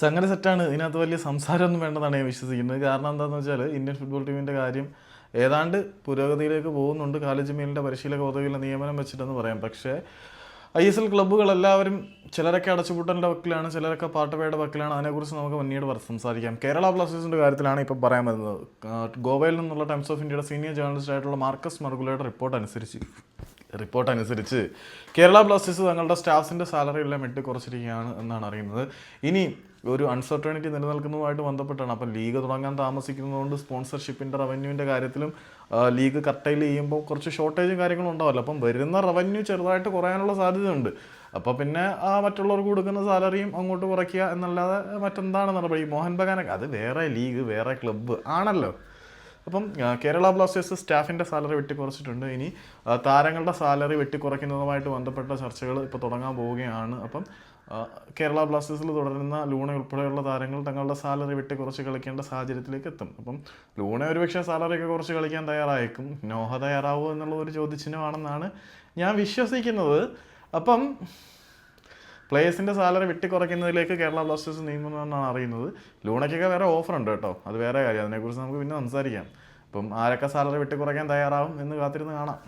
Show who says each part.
Speaker 1: സംഗതി സെറ്റാണ് ഇതിനകത്ത് വലിയ സംസാരമൊന്നും വേണ്ടെന്നാണ് ഞാൻ വിശ്വസിക്കുന്നത്. കാരണം എന്താണെന്ന് വെച്ചാൽ ഇന്ത്യൻ ഫുട്ബോൾ ടീമിന്റെ കാര്യം ഏതാണ്ട് പുരോഗതിയിലേക്ക് പോകുന്നുണ്ട്. കാലേജ് മീലിന്റെ പരിശീലക പദവിയിലെ നിയമനം വെച്ചിട്ടെന്ന് പറയാം. പക്ഷേ ഐ എസ് എൽ ക്ലബ്ബുകളെല്ലാവരും ചിലരൊക്കെ അടച്ചുപൂട്ടലിന്റെ വക്കിലാണ് ചിലരൊക്കെ പാട്ടവയുടെ വക്കിലാണ്. അതിനെക്കുറിച്ച് നമുക്ക് പിന്നീട് സംസാരിക്കാം. കേരള ബ്ലാസ്റ്റേഴ്സിന്റെ കാര്യത്തിലാണ് ഇപ്പോൾ പറയാൻ വരുന്നത്. ഗോവയിൽ നിന്നുള്ള ടൈംസ് ഓഫ് ഇന്ത്യയുടെ സീനിയർ ജേർണലിസ്റ്റ് ആയിട്ടുള്ള മാർക്കസ് മർഗുലയുടെ റിപ്പോർട്ട് അനുസരിച്ച്. റിപ്പോർട്ട് അനുസരിച്ച് കേരള ബ്ലാസ്റ്റേഴ്സ് തങ്ങളുടെ സ്റ്റാഫ്സിന്റെ സാലറി എല്ലാം ഇട്ട് കുറച്ചിരിക്കുകയാണ് എന്നാണ് അറിയുന്നത്. ഇനി ഒരു അൺസർട്ടണിറ്റി നിലനിൽക്കുന്നതുമായിട്ട് ബന്ധപ്പെട്ടാണ്. അപ്പം ലീഗ് തുടങ്ങാൻ താമസിക്കുന്നതുകൊണ്ട് സ്പോൺസർഷിപ്പിന്റെ റവന്യൂവിന്റെ കാര്യത്തിലും ലീഗ് കട്ടയിൽ ചെയ്യുമ്പോൾ കുറച്ച് ഷോർട്ടേജും കാര്യങ്ങളും ഉണ്ടാവില്ല. അപ്പം വരുന്ന റവന്യൂ ചെറുതായിട്ട് കുറയാനുള്ള സാധ്യതയുണ്ട്. അപ്പോൾ പിന്നെ ആ മറ്റുള്ളവർക്ക് കൊടുക്കുന്ന സാലറിയും അങ്ങോട്ട് കുറയ്ക്കുക എന്നല്ലാതെ മറ്റെന്താണ് നടപടി? മോഹൻ ബഗാനൊക്കെ അത് വേറെ ലീഗ് വേറെ ക്ലബ്ബ് ആണല്ലോ. അപ്പം കേരള ബ്ലാസ്റ്റേഴ്സ് സ്റ്റാഫിന്റെ സാലറി വെട്ടിക്കുറച്ചിട്ടുണ്ട്. ഇനി താരങ്ങളുടെ സാലറി വെട്ടിക്കുറയ്ക്കുന്നതുമായിട്ട് ബന്ധപ്പെട്ട ചർച്ചകൾ ഇപ്പോൾ തുടങ്ങാൻ പോവുകയാണ്. അപ്പം കേരള ബ്ലാസ്റ്റേഴ്സിൽ തുടരുന്ന ലൂണ ഉൾപ്പെടെയുള്ള താരങ്ങൾ തങ്ങളുടെ സാലറി വെട്ടി വെട്ടിക്കുറച്ച് കളിക്കേണ്ട സാഹചര്യത്തിലേക്ക് എത്തും. അപ്പം ലൂണ ഒരുപക്ഷെ സാലറി ഒക്കെ കുറച്ച് കളിക്കാൻ തയ്യാറായേക്കും. നോഹ തയ്യാറാവുമോ എന്നുള്ള ഒരു ചോദ്യചിഹ്നമാണെന്നാണ് ഞാൻ വിശ്വസിക്കുന്നത്. അപ്പം പ്ലേയേഴ്സിന്റെ സാലറി വെട്ടി കുറയ്ക്കുന്നതിലേക്ക് കേരള ബ്ലാസ്റ്റേഴ്സ് നീങ്ങുന്നതെന്നാണ് അറിയുന്നത്. ലൂണയ്ക്കൊക്കെ വേറെ ഓഫർ ഉണ്ട് കേട്ടോ. അത് വേറെ കാര്യം. അതിനെക്കുറിച്ച് നമുക്ക് പിന്നെ സംസാരിക്കാം. അപ്പം ആരൊക്കെ സാലറി വെട്ടി കുറയ്ക്കാൻ തയ്യാറാവും എന്ന് കാത്തിരുന്ന് കാണാം.